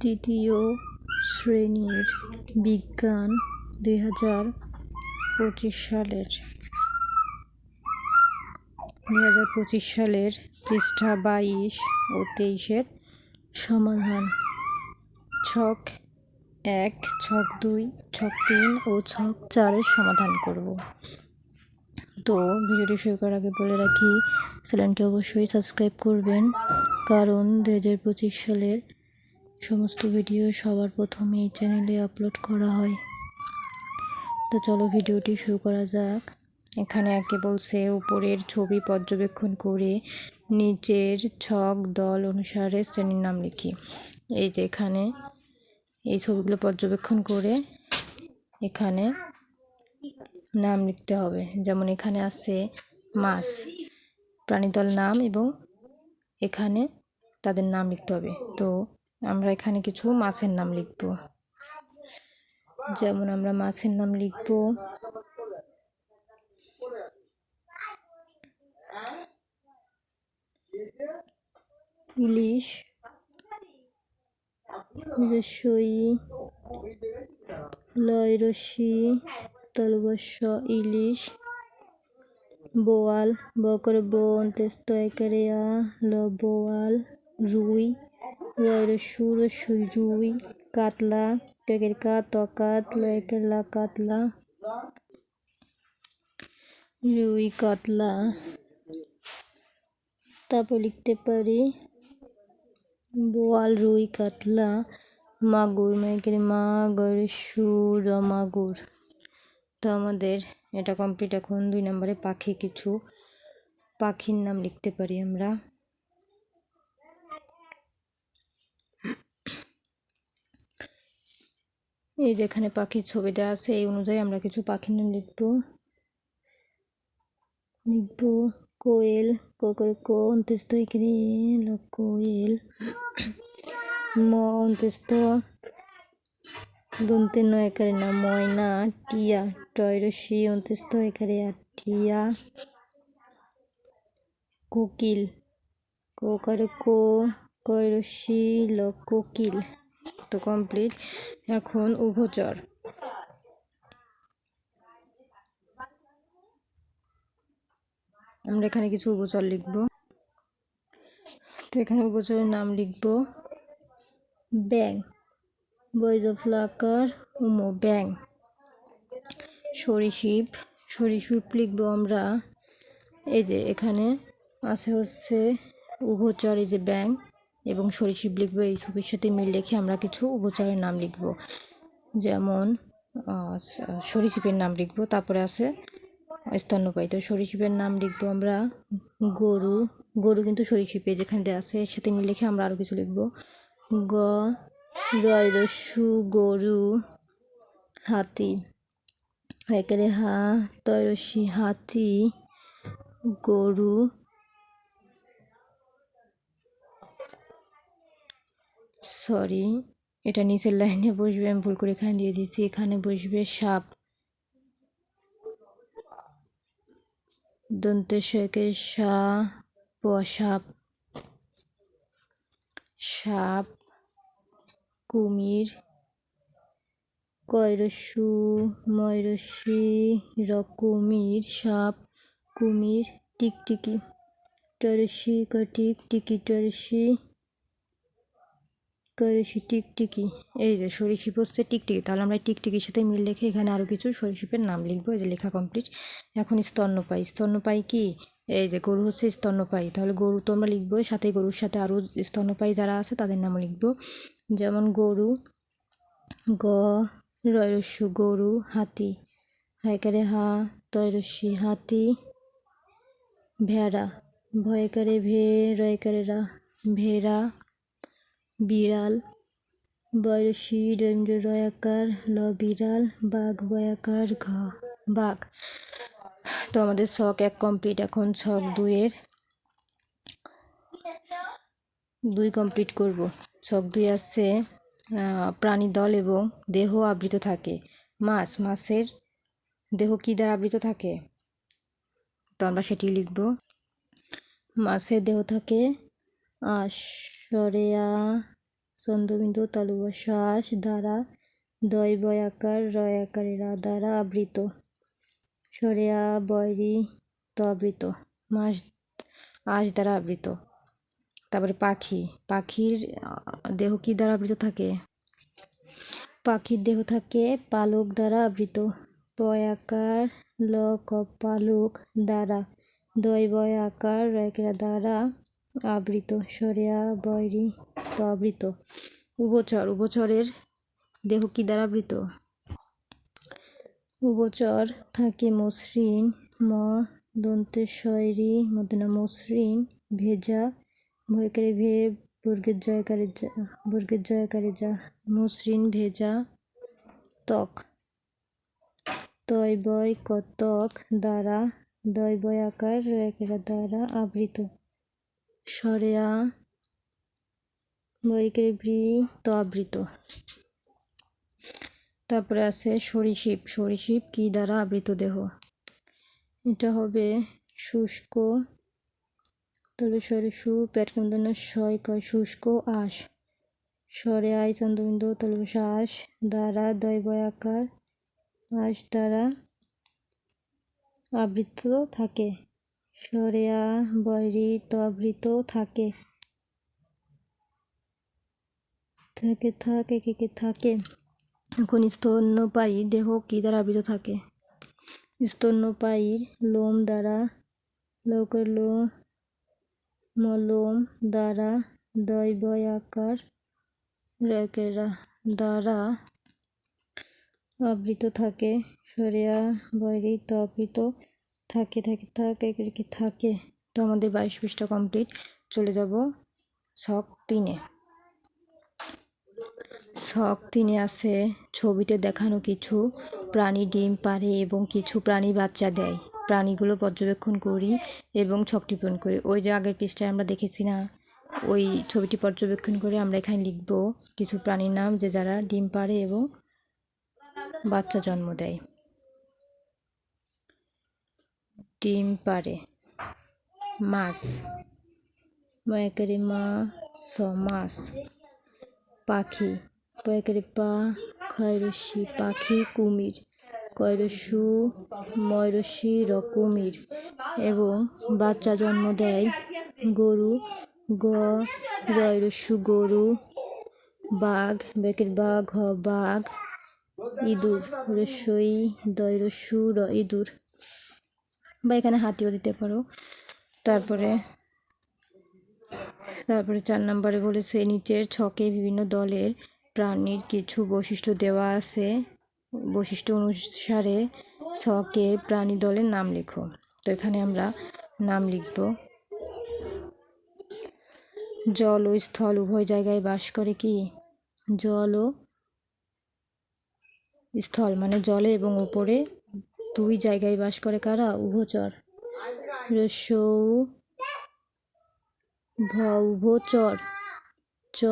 তৃতীয় শ্রেণির বিজ্ঞান দুই হাজার পঁচিশ সালের। দুই হাজার পঁচিশ সালের পৃষ্ঠা বাইশ ও তেইশের সমাধান। ছক এক, ছক দুই, ছক তিন ও ছক চারের সমাধান করব। তো ভিডিওটি শুরু করার আগে বলে রাখি, চ্যানেলটি অবশ্যই সাবস্ক্রাইব করবেন, কারণ দু হাজার পঁচিশ সালের সমস্ত ভিডিও সবার প্রথমে এই চ্যানেলে আপলোড করা হয়। তো চলো ভিডিওটি শুরু করা যাক। এখানে একে বলছে, উপরের ছবি পর্যবেক্ষণ করে নিচের ছক দল অনুসারে শ্রেণির নাম লিখি। এই যে এখানে এই ছবিগুলো পর্যবেক্ষণ করে এখানে নাম লিখতে হবে। যেমন এখানে আছে মাছ, প্রাণীদল নাম এবং এখানে তাদের নাম লিখতে হবে। তো আমরা এখানে কিছু মাছের নাম লিখব। যেমন আমরা মাছের নাম লিখব। ইলিশ রসই লয় রশি তলবস্য, ইলিশ, বোয়াল, বকর বন, তেস্ত একারে আ ল বোয়াল রুই রসুই রুই কাতলা টেকের কা তকাত লয়কের লা কাতলা রুই কাতলা তারপর লিখতে পারি বোয়াল রুই কাতলা মাগুর মেঘের মা সুর মাগুর তো আমাদের এটা কমপ্লিট এখন দুই নম্বরে পাখি কিছু পাখির নাম লিখতে পারি আমরা। এই যেখানে পাখির ছবিটা আছে, এই অনুযায়ী আমরা কিছু পাখির নাম লিখব। লিখব, কোয়েল কোকর কো অন্ত্যস্ত এখানে কোয়েল। ম অন্ত্যস্ত দন্তে নয় একারে না, ময়না, টিয়া, টয়রসি অন্ত্যস্ত একারে আর টিয়া। কোকিল কোকার কো কয়রসি ল কোকিল। তো কমপ্লিট এখন উভচর। আমরা এখানে কিছু উপচর লিখব। তো এখানে উপচরের নাম লিখব। ব্যাং বৈধ ফ্লাকার উমো ব্যাং সরিষিপ। সরিষিপ লিখব আমরা। এই যে এখানে আছে হচ্ছে উভচর, এই যে ব্যাং এবং সরিষিপ লিখব, এই ছবির সাথে মিল রেখে আমরা কিছু উপচারের নাম লিখব। যেমন সরিষিপের নাম লিখব, তারপরে আছে স্তন্যপায়ী তো সরিষিপের নাম লিখব আমরা গরু গরু কিন্তু সরিষিপে যেখানে দেওয়া আছে, এর সাথে মিল রেখে আমরা আরও কিছু লিখব। গ, রয় রসু গরু, হাতি একেরে হা তয়রসি হাতি, গরু সরি এটা নিচের লাইনে বসবে, আমি ভুল করে এখানে দিয়ে দিচ্ছি। এখানে বসবে সাপ। দন্তেশকে সা সাপ। সাপ, কুমির, কয়রসু, ময়রসি, রকুমির, সাপ, কুমির, টিকটিকি। টরসি, কটিক, টিকি টরসি। করেছি টিকটিকি। এই যে সরিষিপ হচ্ছে টিকটিকি, তাহলে আমরা টিকটিকির সাথে মিল রেখে এখানে আরও কিছু সরিষিপের নাম লিখব। এই যে লেখা কমপ্লিট এখন স্তন্যপায়ী। স্তন্যপায়ী কি? এই যে গরু হচ্ছে স্তন্যপায়ী। তাহলে গরু তো আমরা লিখব সাথে গরুর সাথে আরও স্তন্যপায়ী যারা আছে তাদের নাম লিখব। যেমন গরু, গ রয়স্যু গরু, হাতি। হাইকারে হা তয়রস্যি হাতি। ভেড়া। ভয়কারে ভে, রয়কারে রা, ভেড়া। বিড়াল, বয়সী রয়াকার ল বিড়াল বাঘ, বয়াকার ঘ, বাঘ। তো আমাদের শখ এক কমপ্লিট এখন ছক দুইয়ের। দুই কমপ্লিট করব। শখ দুই আছে প্রাণী দল এবং দেহ আবৃত থাকে। মাছ, মাছের দেহ কী দ্বারা আবৃত থাকে? তো আমরা সেটি লিখব। মাছের দেহ থাকে আশরেয়া চন্দ্রবিন্দু তালুব শ্বাস দ্বারা দয় বয় আকার রয় আকারেরা দ্বারা আবৃত। সরেয়া বয়রি আবৃত। মাস, আশ দ্বারা আবৃত। তারপরে পাখি। পাখির দেহ কি দ্বারা আবৃত থাকে? পাখির দেহ থাকে পালক দ্বারা আবৃত। পয় আকার ল ক পালক দ্বারা। আকার রেকেরা দ্বারা আবৃত, সরিয়া বয়রি তো আবৃত। উভচর, উভচরের দেহ কি দ্বারা আবৃত? উভচর থাকে মসৃণ, ম দন্তেশ্বরী মদনা মসৃণ, ভেজা ভয়কারী ভে বর্গের জয়কারী যা বর্গের জয়কারী যা মসৃণ, ভেজা, ত্বক। তয় বয় কতক দ্বারা দয় বয় আকার দ্বারা আবৃত। সরেয়া বৈকের ভৃ তো আবৃত। তারপরে আছে সরীসৃপ সরীসৃপ কি দ্বারা আবৃত দেহ? এটা হবে শুষ্ক, তবে সরে সু, পেট কেমন শয় কয়, শুষ্ক, আশ। স্বরে আই, চন্দ্রবিন্দু তলব শ্বাস দ্বারা দয় বয় আকার আশ দ্বারা আবৃত থাকে। সরেয়া বয়রি তো আবৃত থাকে। থাকে থাকে, কে কে, থাকে। এখন স্তন্যপায়ী দেহ কি দ্বারা আবৃত থাকে? স্তন্যপায়ীর লোম দ্বারা, লৌকের লো, মলম দ্বারা দয় বয় আকার রেকেরা দ্বারা আবৃত থাকে। সরিয়া বয়রি তো আবৃত থাকে থাকে থাকে রেখে থাকে? তো আমাদের বাইশ পৃষ্ঠা কমপ্লিট চলে যাব শখ তিনে। শখ তিনে আছে, ছবিতে দেখানো কিছু প্রাণী ডিম পারে এবং কিছু প্রাণী বাচ্চা দেয়। প্রাণীগুলো পর্যবেক্ষণ করি এবং ছকটি পূরণ করি। ওই যে আগের পৃষ্ঠায় আমরা দেখেছি না, ওই ছবিটি পর্যবেক্ষণ করে আমরা এখানে লিখব কিছু প্রাণীর নাম যে যারা ডিম পারে এবং বাচ্চা জন্ম দেয়। ডিম পারে মাছ। ময়াকারি মা স মাছ। পাখি। পয়াকারি পা খয়রসি পাখি, কুমির। কয়রসু ময়রসি র কুমির। এবং বাচ্চা জন্ম দেয় গরু, গ গরু, বাঘ, বেকের বাঘ বাঘ, ইঁদুর, রসই, দয়রসু র ইঁদুর। বা এখানে হাতিও দিতে পারো। তারপরে তারপরে চার নম্বরে বলেছে, নিচের ছকে বিভিন্ন দলের প্রাণীর কিছু বৈশিষ্ট্য দেওয়া আছে। বৈশিষ্ট্য অনুসারে ছকে প্রাণী দলের নাম লেখো। তো এখানে আমরা নাম লিখব। জল ও স্থল উভয় জায়গায় বাস করে কি? জল ও স্থল মানে জলে এবং উপরে দুই জায়গায় বাস করে কারা? উভচর রসৌ ভ উভচর চ,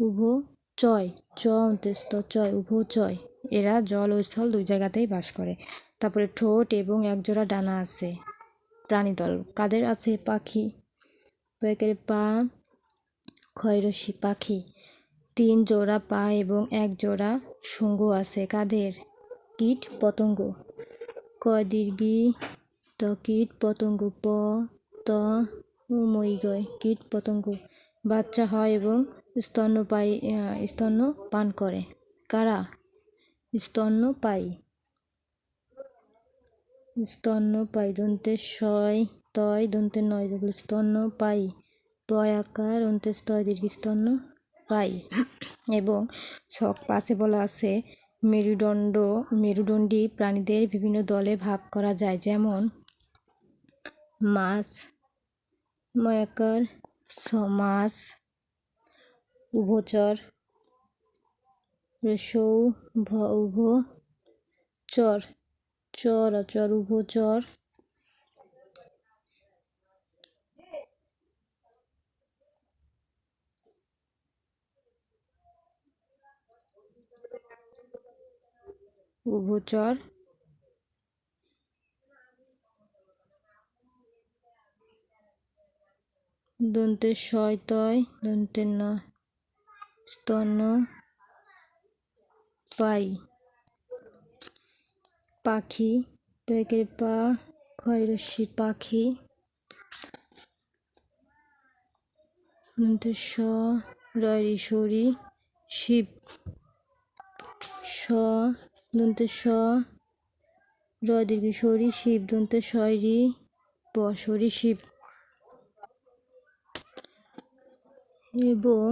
উভ চয়। চ অন্ত্যস্ত চয় উভচয় এরা জল ও স্থল দুই জায়গাতেই বাস করে। তারপরে ঠোঁট এবং একজোড়া ডানা আছে। প্রাণীদল। কাদের আছে? পাখি। কয়েকের পা খয়রসি পাখি। তিন জোড়া পা এবং এক জোড়া শুঙ্গ আছে। কাদের? কীট পতঙ্গ। ক দীর্ঘি ত কীট পতঙ্গ প ত মই গয় কীট পতঙ্গ। বাচ্চা হয় এবং স্তন্যপায়ী আহ, স্তন্য পান করে। কারা? স্তন্যপায়ী। স্তন্যপায়ী দন্তের ছয় তয় দন্তের নয় যেগুলো স্তন্যপায়ী। পয় আকার অন্তের স্তয় দীর্ঘ স্তন্য পাই এবং শখ পাশে বলা আছে মেরুদণ্ড, মেরুদণ্ডী প্রাণীদের বিভিন্ন দলে ভাগ করা যায়, যেমন মাছ, ময়াকার, সমাস, উভচর, রসৌ ভ উভ চর চর, অচর, উভচর উভচর দন্তের শয় তয় দন্তের ন, স্তন্য, পাই। পাখি, পেকের পা খয়রস্যি পাখি। নন্তে স, রয়রি সরি, শিব। স দন্তে স র দীর্ঘ সরি শিব। দন্তে শয়রি প সরি শিব এবং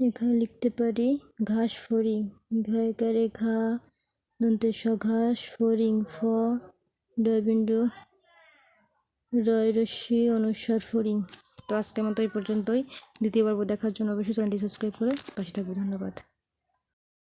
এখানে লিখতে পারি, ঘাস ফড়িং ঘায়কারে ঘা দন্তে স ঘাস ফড়িং, ফ ডয়বিন্দু রয় রশ্মি অনুস্বার ফড়িং। তো আজকের মতো এই পর্যন্তই। দ্বিতীয় পর্ব দেখার জন্য অবশ্যই চ্যানেলটি সাবস্ক্রাইব করে পাশে থাকবে। ধন্যবাদ।